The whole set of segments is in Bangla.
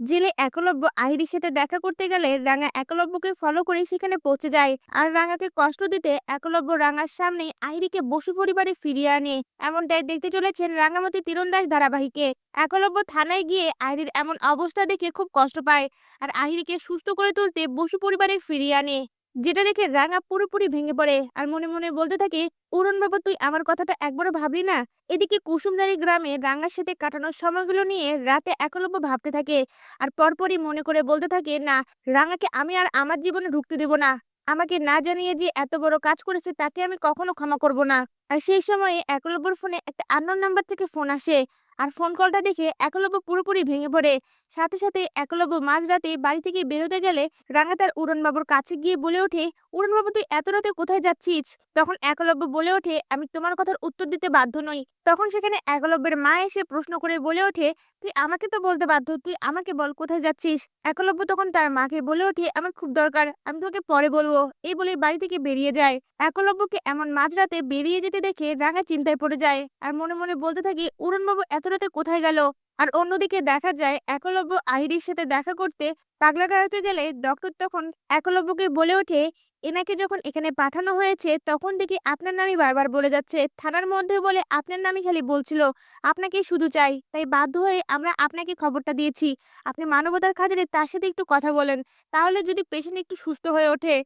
জেলে একলব্য আহিরির সাথে দেখা করতে গেলে রাঙা একলব্যকে ফলো করে সেখানে পৌঁছে যায়। আর রাঙাকে কষ্ট দিতে একলব্য রাঙার সামনে আহিরিকে বসু পরিবারে ফিরিয়ে আনে। এমনটাই দেখতে চলেছেন রাঙামতি তীরন্দাস ধারাবাহিকে। একলব্য থানায় গিয়ে আহিরির এমন অবস্থা দেখে খুব কষ্ট পায়। আর আহিরিকে সুস্থ করে তুলতে বসু পরিবারে ফিরিয়ে আনে। যেটা দেখে রাঙা পুরোপুরি ভেঙে পড়ে। আর মনে মনে বলতে থাকে, উড়ন বাবা, তুই আমার কথাটা একবারও ভাবলি না? এদিকে কুসুমদারি গ্রামে রাঙার সাথে কাটানোর সময়গুলো নিয়ে রাতে একলব্য ভাবতে থাকে। আর পরপরই মনে করে বলতে থাকে, না, রাঙাকে আমি আর আমার জীবনে ঢুকতে দেব না। আমাকে না জানিয়ে যে এত বড় কাজ করেছে, তাকে আমি কখনো ক্ষমা করব না। আর সেই সময়ে একলব্যর ফোনে একটা আননোন নাম্বার থেকে ফোন আসে। আর ফোন কলটা দেখে একলব্য পুরোপুরি ভেঙে পড়ে। সাথে সাথে একলব্য মাঝরাতে বাড়ি থেকে বেরোতে গেলে রাঙা তার উড়নবাবুর কাছে গিয়ে বলে ওঠে, উড়নবাবু, তুই এত রাতে কোথায় যাচ্ছিস? তখন একলব্য বলে ওঠে, আমি তোমার কথার উত্তর দিতে বাধ্য নই। তখন সেখানে একলব্যের মা এসে প্রশ্ন করে বলে ওঠে, তুই আমাকে তো বলতে বাধ্য, তুই আমাকে বল কোথায় যাচ্ছিস? একলব্য তখন তার মাকে বলে ওঠে, আমার খুব দরকার, আমি তোকে পরে বলব। এই বলে বাড়ি থেকে বেরিয়ে যায়। একলব্যকে এমন মাঝরাতে বেরিয়ে যেতে দেখে রাঙা চিন্তায় পড়ে যায়। আর মনে মনে বলতে থাকে, উড়নবাবু এত রাতে কোথায় গেল? আর অন্যদিকে দেখা যায়, একলব্য আহিরির সাথে দেখা করতে পাগলা গাড়াতে গেলে ডক্টর তখন একলব্যকে বলে ওঠে, এনাকে যখন এখানে পাঠানো হয়েছে, তখন দেখি আপনার নামই বারবার বলে যাচ্ছে। থানার মধ্যে বলে আপনার নামই খালি বলছিল আপনাকে শুধু চাই। তাই বাধ্য হয়ে আমরা আপনাকে খবরটা দিয়েছি। আপনি মানবতার খাতিরে তার সাথে একটু কথা বলেন। তাহলে যদি পেশেন্ট একটু সুস্থ হয়ে ওঠে।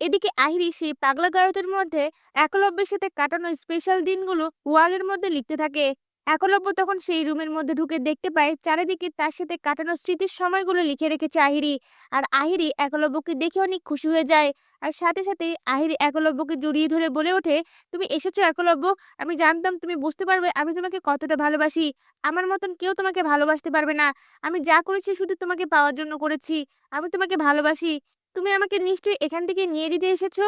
এদিকে আহিরি সেই পাগলা গারদের মধ্যে একলব্যের সাথে কাটানো স্পেশাল দিনগুলো ওয়ালের মধ্যে লিখতে থাকে। একলব্য তখন সেই রুমের মধ্যে ঢুকে দেখতে পায় চারিদিকে তার সাথে কাটানো স্মৃতির সময়গুলো লিখে রেখেছে আহিরি। আর আহিরি একলব্যকে দেখে অনেক খুশি হয়ে যায়। আর সাথে সাথে আহিরি একলব্যকে জড়িয়ে ধরে বলে ওঠে, তুমি এসেছ একলব্য, আমি জানতাম তুমি বুঝতে পারবে, আমি তোমাকে কতটা ভালোবাসি। আমার মতন কেউ তোমাকে ভালোবাসতে পারবে না। আমি যা করেছি শুধু তোমাকে পাওয়ার জন্য করেছি। আমি তোমাকে ভালোবাসি। তুমি আমাকে নিশ্চয়ই এখান থেকে নিয়ে দিতে এসেছ?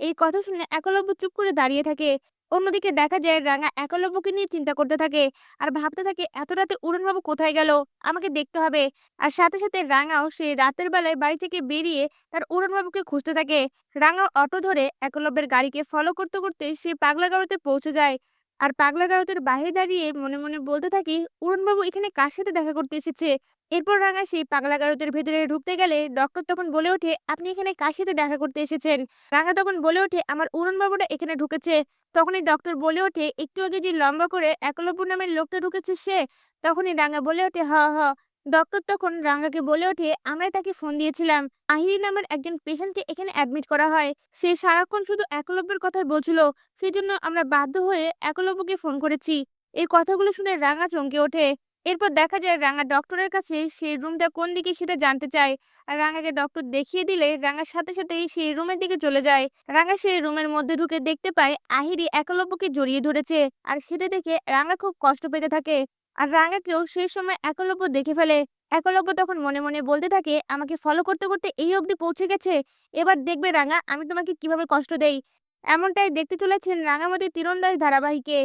এই কথা শুনে একলব্য চুপ করে দাঁড়িয়ে থাকে। অন্যদিকে দেখা যায় রাঙা একলব্যকে নিয়ে চিন্তা করতে থাকে। আর ভাবতে থাকে, এত রাতে উড়নবাবু কোথায় গেল? আমাকে দেখতে হবে। আর সাথে সাথে রাঙাও সে রাতের বেলায় বাড়ি থেকে বেরিয়ে তার উড়নবাবুকে খুঁজতে থাকে। রাঙাও অটো ধরে একলব্যের গাড়িকে ফলো করতে করতে সে পাগলা গাড়িতে পৌঁছে যায়। আর পাগলা গারদের বাহিরে দাঁড়িয়ে মনে মনে বলতে থাকি উড়নবাবু এখানে কার সাথে দেখা করতে এসেছে? এরপর রাঙা সেই পাগলা গারদের ভেতরে ঢুকতে গেলে ডক্টর তখন বলে ওঠে, আপনি এখানে কার সাথে দেখা করতে এসেছেন? রাঙা তখন বলে ওঠে, আমার উড়নবাবুটা এখানে ঢুকেছে। তখনই ডক্টর বলে ওঠে, একটু আগে যে লম্বা করে একলব্য নামের লোকটা ঢুকেছে সে? তখনই রাঙা বলে ওঠে, হ হ। ডক্টর তখন রাঙ্গাকে বলে ওঠে, আমরাই তাকে ফোন দিয়েছিলাম। আহিরি নামের একজন পেশেন্টকে এখানে অ্যাডমিট করা হয়। সে সারাক্ষণ শুধু একলব্যের কথাই বলছিল। সেই জন্য আমরা বাধ্য হয়ে একলব্যকে ফোন করেছি। এই কথাগুলো শুনে রাঙা চমকে ওঠে। এরপর দেখা যায় রাঙা ডক্টরের কাছে সেই রুমটা কোন দিকে সেটা জানতে চায়। আর রাঙাকে ডক্টর দেখিয়ে দিলে রাঙার সাথে সাথেই সেই রুমের দিকে চলে যায়। রাঙা সেই রুমের মধ্যে ঢুকে দেখতে পায়, আহিরি একলব্যকে জড়িয়ে ধরেছে। আর সেটা দেখে রাঙা খুব কষ্ট পেতে থাকে। আর রাঙাকেও সেই সময় একলব্য দেখে ফেলে। একলব্য তখন মনে মনে বলতে থাকে, আমাকে ফলো করতে করতে এই অবধি পৌঁছে গেছে। এবার দেখবে রাঙা, আমি তোমাকে কীভাবে কষ্ট দেই? এমনটাই দেখতে চলেছেন রাঙামতি তীরন্দাজ ধারাবাহিকে।